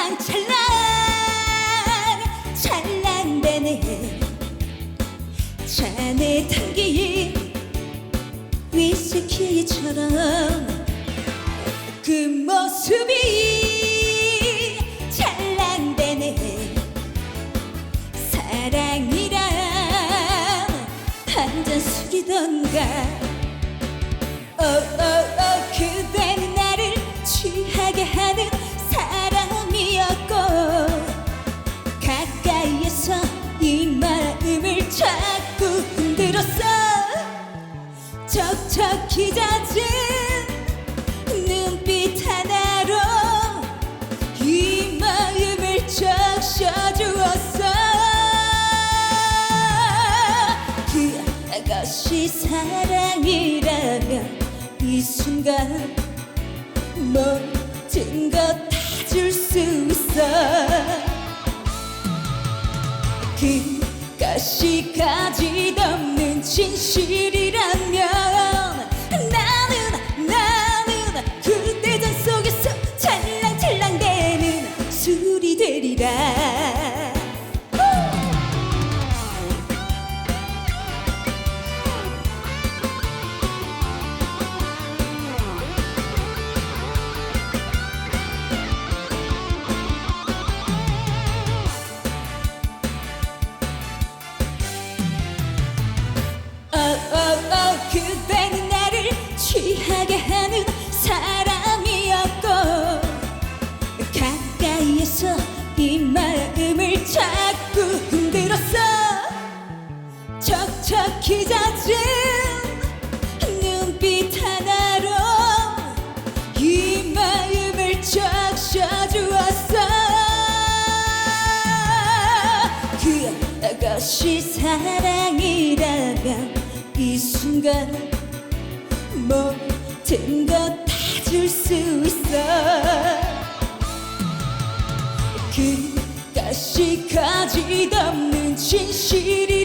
찰랑 찰랑 찰랑대네. 잔에 담긴 위스키처럼 그 모습이 찰랑대네. 사랑이란 한잔 술이던가. 오오 척척히 잦은 눈빛 하나로 이 마음을 적셔주었어. 그것이 사랑이라면 이 순간 모든 것 다 줄 수 있어. 그것이 가짓없는 진실이라면 잦은 눈빛 하나로 이 마음을 적셔주었어. 그것이 사랑이라면 이 순간 모든 것 다 줄 수 있어. 그것이 가짓없는 진실이